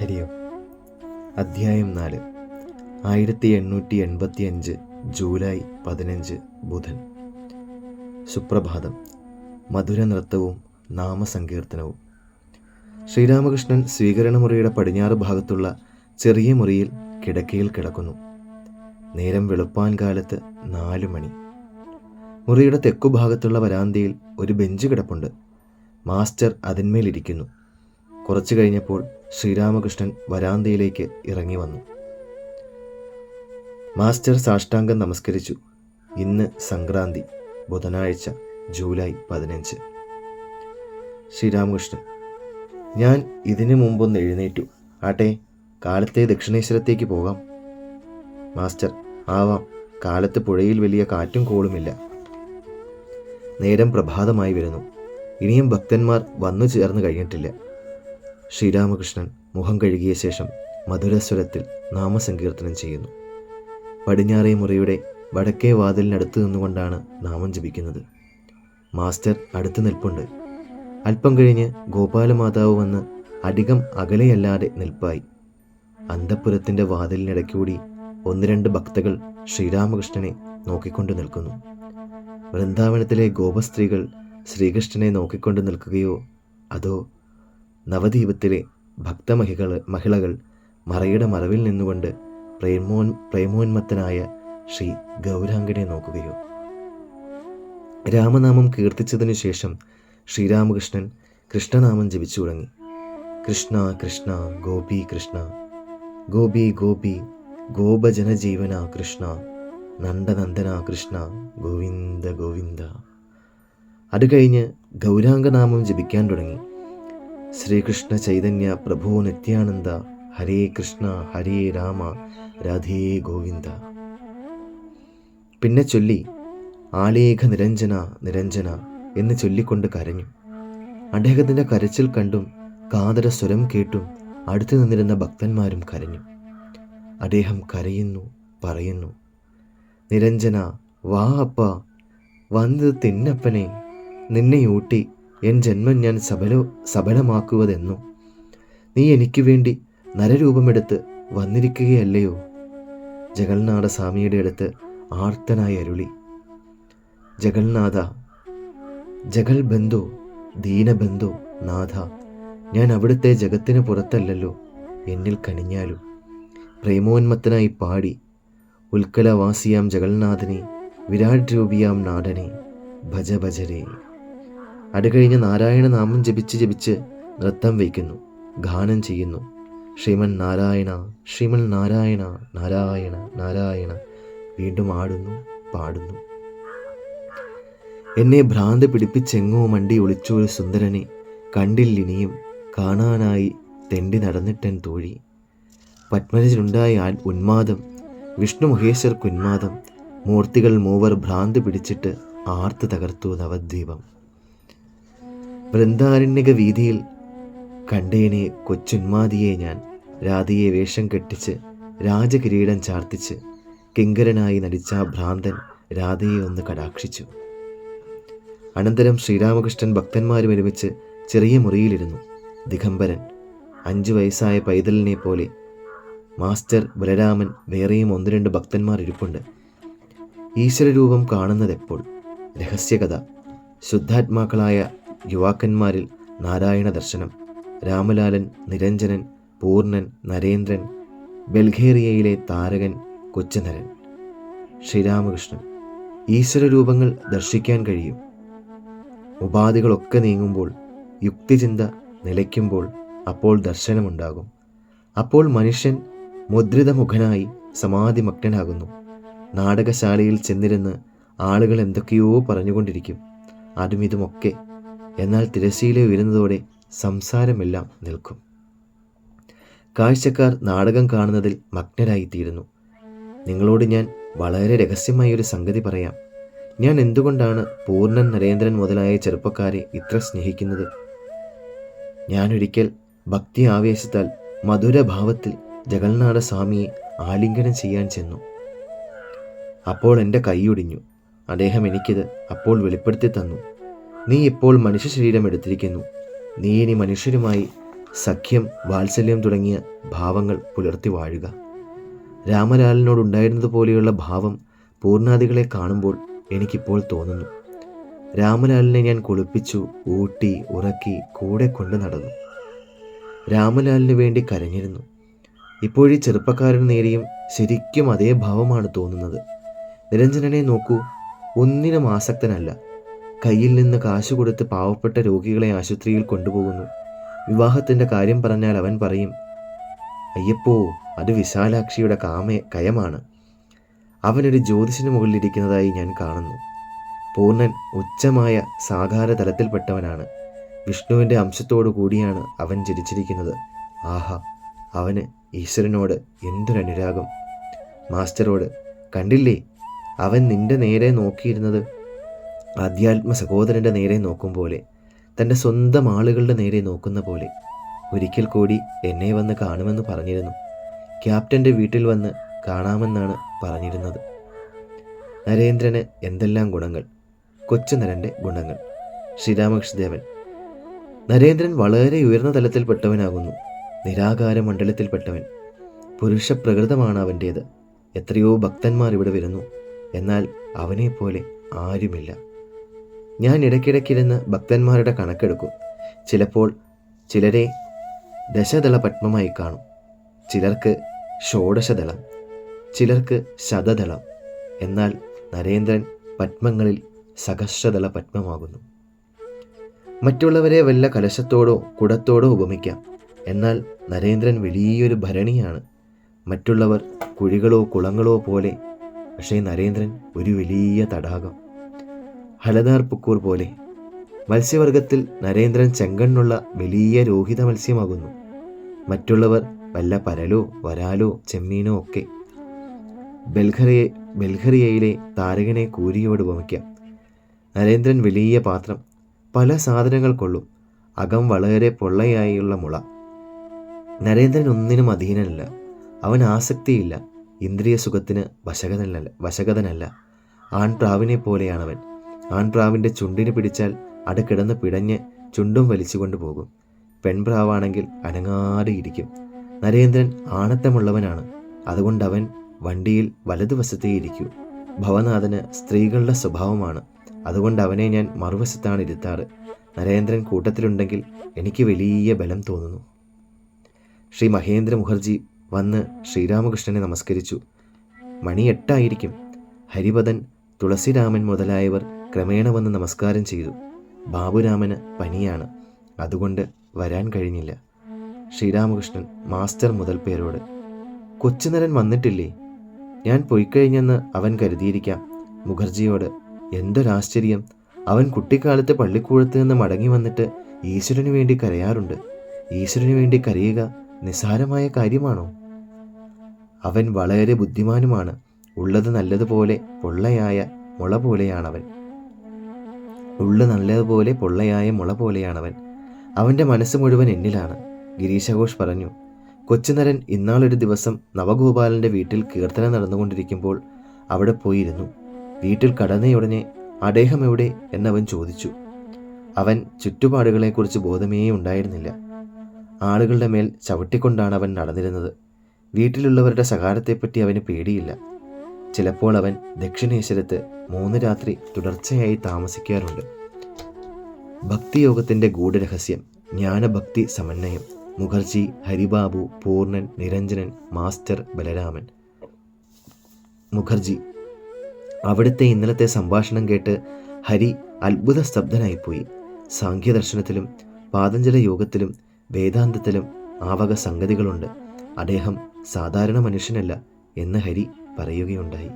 ഹരിയം. അധ്യായം നാല്. ആയിരത്തി എണ്ണൂറ്റി എൺപത്തി അഞ്ച് ജൂലൈ പതിനഞ്ച് ബുധൻ. സുപ്രഭാതം. മധുര നൃത്തവും നാമസങ്കീർത്തനവും. ശ്രീരാമകൃഷ്ണൻ സ്വീകരണമുറിയുടെ പടിഞ്ഞാറ് ഭാഗത്തുള്ള ചെറിയ മുറിയിൽ കിടക്കയിൽ കിടക്കുന്നു. നേരം വെളുപ്പാൻ കാലത്ത് നാല് മണി. മുറിയുടെ തെക്കുഭാഗത്തുള്ള വരാന്തയിൽ ഒരു ബെഞ്ച് കിടപ്പുണ്ട്. മാസ്റ്റർ അതിന്മേലിരിക്കുന്നു. കുറച്ചു കഴിഞ്ഞപ്പോൾ ശ്രീരാമകൃഷ്ണൻ വരാന്തയിലേക്ക് ഇറങ്ങി വന്നു. മാസ്റ്റർ സാഷ്ടാംഗം നമസ്കരിച്ചു. ഇന്ന് സംക്രാന്തി ബുധനാഴ്ച ജൂലൈ പതിനഞ്ച്. ശ്രീരാമകൃഷ്ണൻ ഞാൻ ഇതിനു മുമ്പൊന്ന് എഴുന്നേറ്റു. ആട്ടെ കാലത്തെ ദക്ഷിണേശ്വരത്തേക്ക് പോകാം. മാസ്റ്റർ ആവാം. കാലത്ത് പുഴയിൽ വലിയ കാറ്റും കോളുമില്ല. നേരം പ്രഭാതമായി വരുന്നു. ഇനിയും ഭക്തന്മാർ വന്നു ചേർന്ന് കഴിഞ്ഞിട്ടില്ല. ശ്രീരാമകൃഷ്ണൻ മുഖം കഴുകിയ ശേഷം മധുരസ്വരത്തിൽ നാമസങ്കീർത്തനം ചെയ്യുന്നു. പടിഞ്ഞാറേ മുറിയുടെ വടക്കേ വാതിലിനടുത്ത് നിന്നുകൊണ്ടാണ് നാമം ജപിക്കുന്നത്. മാസ്റ്റർ അടുത്ത് നിൽപ്പുണ്ട്. അല്പം കഴിഞ്ഞ് ഗോപാലമാതാവ് വന്ന് അധികം അകലെയല്ലാതെ നിൽപ്പായി. അന്തപുരത്തിന്റെ വാതിലിനിടയ്ക്കൂടി ഒന്ന് രണ്ട് ഭക്തകൾ ശ്രീരാമകൃഷ്ണനെ നോക്കിക്കൊണ്ട് നിൽക്കുന്നു. വൃന്ദാവനത്തിലെ ഗോപസ്ത്രീകൾ ശ്രീകൃഷ്ണനെ നോക്കിക്കൊണ്ട് നിൽക്കുകയോ അതോ നവദ്വീപത്തിലെ ഭക്തമഹികൾ മഹിളകൾ മറയുടെ മറവിൽ നിന്നുകൊണ്ട് പ്രേമോൻ പ്രേമോന്മത്തനായ ശ്രീ ഗൗരാംഗനെ നോക്കുകയോ. രാമനാമം കീർത്തിച്ചതിനു ശേഷം ശ്രീരാമകൃഷ്ണൻ കൃഷ്ണനാമം ജപിച്ചു തുടങ്ങി. കൃഷ്ണ കൃഷ്ണ ഗോപി കൃഷ്ണ. ഗോപി ഗോപി ഗോപജനജീവന കൃഷ്ണ. നന്ദനന്ദന കൃഷ്ണ ഗോവിന്ദ ഗോവിന്ദ. അത് കഴിഞ്ഞ് ഗൗരാംഗനാമം ജപിക്കാൻ തുടങ്ങി. ശ്രീകൃഷ്ണ ചൈതന്യ പ്രഭു നിത്യാനന്ദ. ഹരേ കൃഷ്ണ ഹരേ രാമ രാധേ ഗോവിന്ദ. പിന്നെ ചൊല്ലി ആലേഖ നിരഞ്ജന നിരഞ്ജന എന്ന് ചൊല്ലിക്കൊണ്ട് കരഞ്ഞു. അദ്ദേഹത്തിന്റെ കരച്ചിൽ കണ്ടും കാതര സ്വരം കേട്ടും അടുത്തു നിന്നിരുന്ന ഭക്തന്മാരും കരഞ്ഞു. അദ്ദേഹം കരയുന്നു പറയുന്നു നിരഞ്ജന വാ അപ്പ വന്നത് തിന്നപ്പനെ നിന്നെ ഊട്ടി എൻ ജന്മം ഞാൻ സബല സബലമാക്കുവതെന്നു. നീ എനിക്ക് വേണ്ടി നരരൂപമെടുത്ത് വന്നിരിക്കുകയല്ലയോ? ജഗൽനാഥ സ്വാമിയുടെ അടുത്ത് ആർത്തനായി അരുളി. ജഗൽനാഥ ജഗൽ ബന്ധോ ദീനബന്ധോ നാഥ ഞാൻ അവിടുത്തെ ജഗത്തിന് പുറത്തല്ലല്ലോ എന്നിൽ കനിഞ്ഞാലും. പ്രേമോന്മത്തനായി പാടി ഉൽക്കലവാസിയാം ജഗൽനാഥനെ വിരാട് രൂപിയാം നാടനെ ഭജ ഭജരേ. അത് കഴിഞ്ഞ് നാരായണ നാമം ജപിച്ച് ജപിച്ച് നൃത്തം വയ്ക്കുന്നു ഗാനം ചെയ്യുന്നു. ശ്രീമൻ നാരായണ ശ്രീമൻ നാരായണ നാരായണ നാരായണ. വീണ്ടും ആടുന്നു പാടുന്നു. എന്നെ ഭ്രാന്ത് പിടിപ്പിച്ചെങ്ങോ മണ്ടി ഒളിച്ചൊരു സുന്ദരനെ കണ്ടില്ലിനിയും കാണാനായി തെണ്ടി നടന്നിട്ടൻ തോഴി. പത്മരജനുണ്ടായ ആ ഉന്മാദം വിഷ്ണു മഹേശ്വർക്ക് ഉന്മാദം മൂർത്തികൾ മൂവർ ഭ്രാന്ത് പിടിച്ചിട്ട് ആർത്ത് തകർത്തു നവദ്വീപം. വൃന്ദാരണ്യക വീതിയിൽ കണ്ടേനെ കൊച്ചുന്മാതിയെ ഞാൻ രാധയെ വേഷം കെട്ടിച്ച് രാജകിരീടം ചാർത്തിച്ച് കിങ്കരനായി നടിച്ച ഭ്രാന്തൻ രാധയെ ഒന്ന് കടാക്ഷിച്ചു. അനന്തരം ശ്രീരാമകൃഷ്ണൻ ഭക്തന്മാരും ഒരുമിച്ച് ചെറിയ മുറിയിലിരുന്നു. ദിഗംബരൻ അഞ്ചു വയസ്സായ പൈതലിനെ പോലെ മാസ്റ്റർ ബലരാമൻ വേറെയും ഒന്ന് രണ്ട് ഭക്തന്മാർ ഇരിപ്പുണ്ട്. ഈശ്വരരൂപം കാണുന്നതെപ്പോൾ? രഹസ്യകഥ. ശുദ്ധാത്മാക്കളായ യുവാക്കന്മാരിൽ നാരായണ ദർശനം രാമലാലൻ നിരഞ്ജനൻ പൂർണൻ നരേന്ദ്രൻ ബൽഗേറിയയിലെ താരകൻ കൊച്ചനരൻ. ശ്രീരാമകൃഷ്ണൻ ഈശ്വരരൂപങ്ങൾ ദർശിക്കാൻ കഴിയും. ഉപാധികളൊക്കെ നീങ്ങുമ്പോൾ യുക്തിചിന്ത നിലയ്ക്കുമ്പോൾ അപ്പോൾ ദർശനമുണ്ടാകും. അപ്പോൾ മനുഷ്യൻ മുദ്രിതമുഖനായി സമാധിമഗ്നനാകുന്നു. നാടകശാലയിൽ ചെന്നിരുന്ന് ആളുകൾ എന്തൊക്കെയോ പറഞ്ഞുകൊണ്ടിരിക്കും. അതും ഇതുമൊക്കെ എന്നാൽ തിരശ്ശീല ഉയരുന്നതോടെ സംസാരമെല്ലാം നിൽക്കും. കാഴ്ചക്കാർ നാടകം കാണുന്നതിൽ മഗ്നരായിത്തീരുന്നു. നിങ്ങളോട് ഞാൻ വളരെ രഹസ്യമായ ഒരു സംഗതി പറയാം. ഞാൻ എന്തുകൊണ്ടാണ് പൂർണൻ നരേന്ദ്രൻ മുതലായ ചെറുപ്പക്കാരെ ഇത്ര സ്നേഹിക്കുന്നത്? ഞാനൊരിക്കൽ ഭക്തി ആവേശത്താൽ മധുരഭാവത്തിൽ ജഗന്നാഥ സ്വാമിയെ ആലിംഗനം ചെയ്യാൻ ചെന്നു. അപ്പോൾ എന്റെ കൈയൊടിഞ്ഞു അദ്ദേഹം എനിക്കിത് അപ്പോൾ വെളിപ്പെടുത്തി തന്നു. നീ ഇപ്പോൾ മനുഷ്യ ശരീരം എടുത്തിരിക്കുന്നു. നീ ഇനി മനുഷ്യരുമായി സഖ്യം വാത്സല്യം തുടങ്ങിയ ഭാവങ്ങൾ പുലർത്തി വാഴുക. രാമലാലിനോടുണ്ടായിരുന്നതുപോലെയുള്ള ഭാവം പൂർണാദികളെ കാണുമ്പോൾ എനിക്കിപ്പോൾ തോന്നുന്നു. രാമലാലിനെ ഞാൻ കുളിപ്പിച്ചു ഊട്ടി ഉറക്കി കൂടെ കൊണ്ടു നടന്നു. രാമലാലിന് വേണ്ടി കരഞ്ഞിരുന്നു. ഇപ്പോഴീ ചെറുപ്പക്കാരന് നേരെയും ശരിക്കും അതേ ഭാവമാണ് തോന്നുന്നത്. നിരഞ്ജനനെ നോക്കൂ ഒന്നിനും ആസക്തനല്ല. കയ്യിൽ നിന്ന് കാശ് കൊടുത്ത് പാവപ്പെട്ട രോഗികളെ ആശുപത്രിയിൽ കൊണ്ടുപോകുന്നു. വിവാഹത്തിന്റെ കാര്യം പറഞ്ഞാൽ അവൻ പറയും അയ്യപ്പോ അത് വിശാലാക്ഷിയുടെ കാമ കയമാണ്. അവനൊരു ജ്യോതിഷന് മുകളിലിരിക്കുന്നതായി ഞാൻ കാണുന്നു. പൂർണൻ ഉച്ചമായ സാകാര തലത്തിൽപ്പെട്ടവനാണ് വിഷ്ണുവിന്റെ അംശത്തോടു കൂടിയാണ് അവൻ ജനിച്ചിരിക്കുന്നത്. ആഹാ അവന് ഈശ്വരനോട് എന്തൊരനുരാഗം മാസ്റ്ററോട് കണ്ടില്ലേ അവൻ നിന്റെ നേരെ നോക്കിയിരുന്നത് ആധ്യാത്മ സഹോദരന്റെ നേരെ നോക്കും പോലെ തന്റെ സ്വന്തം ആളുകളുടെ നേരെ നോക്കുന്ന പോലെ ഒരിക്കൽ കൂടി എന്നെ വന്ന് കാണുമെന്ന് പറഞ്ഞിരുന്നു. ക്യാപ്റ്റന്റെ വീട്ടിൽ വന്ന് കാണാമെന്നാണ് പറഞ്ഞിരുന്നത്. നരേന്ദ്രന് എന്തെല്ലാം ഗുണങ്ങൾ? കൊച്ചുനരന്റെ ഗുണങ്ങൾ. ശ്രീരാമകൃഷ്ണദേവൻ. നരേന്ദ്രൻ വളരെ ഉയർന്ന തലത്തിൽപ്പെട്ടവനാകുന്നു നിരാകാര മണ്ഡലത്തിൽപ്പെട്ടവൻ പുരുഷ പ്രകൃതമാണ് അവന്റേത് എത്രയോ ഭക്തന്മാർ ഇവിടെ വരുന്നു. എന്നാൽ അവനെപ്പോലെ ആരുമില്ല. ഞാൻ ഇടയ്ക്കിടയ്ക്കിരുന്ന് ഭക്തന്മാരുടെ കണക്കെടുക്കും. ചിലപ്പോൾ ചിലരെ ദശദള പത്മമായി കാണും. ചിലർക്ക് ഷോഡശദളം ചിലർക്ക് ശതദളം. എന്നാൽ നരേന്ദ്രൻ പത്മങ്ങളിൽ സഹസ്രദള പത്മമാകുന്നു മറ്റുള്ളവരെ വല്ല കലശത്തോടോ കുടത്തോടോ ഉപമിക്കാം. എന്നാൽ നരേന്ദ്രൻ വലിയൊരു ഭരണിയാണ്. മറ്റുള്ളവർ കുഴികളോ കുളങ്ങളോ പോലെ പക്ഷേ നരേന്ദ്രൻ ഒരു വലിയ തടാകം. ഹലദാർ പുക്കൂർ പോലെ. മത്സ്യവർഗത്തിൽ നരേന്ദ്രൻ ചെങ്കണ്ണുള്ള വലിയ രോഹിത മത്സ്യമാകുന്നു. മറ്റുള്ളവർ വല്ല പരലോ വരാലോ ചെമ്മീനോ ഒക്കെ. ബൽഖറിയെ ബൽഹറിയയിലെ താരകനെ കൂരിയോട് ഉപമിക്കാം. നരേന്ദ്രൻ വലിയ പാത്രം പല സാധനങ്ങൾ കൊള്ളും. അകം വളരെ പൊള്ളയായുള്ള മുള. നരേന്ദ്രൻ ഒന്നിനും അധീനനല്ല. അവൻ ആസക്തിയില്ല. ഇന്ദ്രിയ സുഖത്തിന് വശകതനല്ല വശകതനല്ല. ആൺപ്രാവിനെ പോലെയാണവൻ. ആൺപ്രാവിന്റെ ചുണ്ടിന് പിടിച്ചാൽ അട കിടന്ന് പിടഞ്ഞ് ചുണ്ടും വലിച്ചുകൊണ്ട് പോകും. പെൺപ്രാവാണെങ്കിൽ അനങ്ങാതെ ഇരിക്കും. നരേന്ദ്രൻ ആണത്തമുള്ളവനാണ്. അതുകൊണ്ട് അവൻ വണ്ടിയിൽ വലതുവശത്തേ ഇരിക്കൂ. ഭവനാഥന് സ്ത്രീകളുടെ സ്വഭാവമാണ്. അതുകൊണ്ട് അവനെ ഞാൻ മറുവശത്താണ് ഇരുത്താറ്. നരേന്ദ്രൻ കൂട്ടത്തിലുണ്ടെങ്കിൽ എനിക്ക് വലിയ ബലം തോന്നുന്നു. ശ്രീ മഹേന്ദ്ര മുഖർജി വന്ന് ശ്രീരാമകൃഷ്ണനെ നമസ്കരിച്ചു. മണി എട്ടായിരിക്കും. ഹരിപദൻ തുളസിരാമൻ മുതലായവർ ക്രമേണ വന്ന് നമസ്കാരം ചെയ്തു. ബാബുരാമന് പനിയാണ്. അതുകൊണ്ട് വരാൻ കഴിഞ്ഞില്ല. ശ്രീരാമകൃഷ്ണൻ മാസ്റ്റർ മുതൽ പേരോട് കൊച്ചുനരൻ വന്നിട്ടില്ലേ? ഞാൻ പോയി കഴിഞ്ഞെന്ന് അവൻ കരുതിയിരിക്കാം. മുഖർജിയോട് എന്തൊരാശ്ചര്യം. അവൻ കുട്ടിക്കാലത്ത് പള്ളിക്കൂടത്ത് നിന്ന് മടങ്ങി വന്നിട്ട് ഈശ്വരന് വേണ്ടി കരയാറുണ്ട്. ഈശ്വരന് വേണ്ടി കരയുക നിസ്സാരമായ കാര്യമാണോ? അവൻ വളരെ ബുദ്ധിമാനുമാണ്. ഉള്ളത് നല്ലതുപോലെ പൊള്ളയായ മുള പോലെയാണവൻ. ഉള്ളു നല്ലതുപോലെ പൊള്ളയായ മുള പോലെയാണവൻ. അവന്റെ മനസ്സ് മുഴുവൻ എന്നിലാണ്. ഗിരീശഘോഷ് പറഞ്ഞു കൊച്ചുനരൻ ഇന്നാളൊരു ദിവസം നവഗോപാലന്റെ വീട്ടിൽ കീർത്തനം നടന്നുകൊണ്ടിരിക്കുമ്പോൾ അവിടെ പോയിരുന്നു. വീട്ടിൽ കടന്നയുടനെ അദ്ദേഹം എവിടെ എന്നവൻ ചോദിച്ചു. അവൻ ചുറ്റുപാടുകളെക്കുറിച്ച് ബോധമേ ഉണ്ടായിരുന്നില്ല. ആളുകളുടെ മേൽ ചവിട്ടിക്കൊണ്ടാണ് അവൻ നടന്നിരുന്നത്. വീട്ടിലുള്ളവരുടെ സഹാരത്തെപ്പറ്റി അവന് പേടിയില്ല. ചിലപ്പോൾ അവൻ ദക്ഷിണേശ്വരത്ത് മൂന്ന് രാത്രി തുടർച്ചയായി താമസിക്കാറുണ്ട്. ഭക്തിയോഗത്തിന്റെ ഗൂഢരഹസ്യം ജ്ഞാനഭക്തി സമന്വയം മുഖർജി ഹരിബാബു പൂർണൻ നിരഞ്ജനൻ മാസ്റ്റർ ബലരാമൻ. മുഖർജി അവിടുത്തെ ഇന്നലത്തെ സംഭാഷണം കേട്ട് ഹരി അത്ഭുത സ്തബ്ധനായിപ്പോയി. സാഖ്യദർശനത്തിലും പാതഞ്ജല യോഗത്തിലും വേദാന്തത്തിലും ആവക സംഗതികളുണ്ട്. അദ്ദേഹം സാധാരണ മനുഷ്യനല്ല എന്ന് ഹരി പറയുകയുണ്ടായി.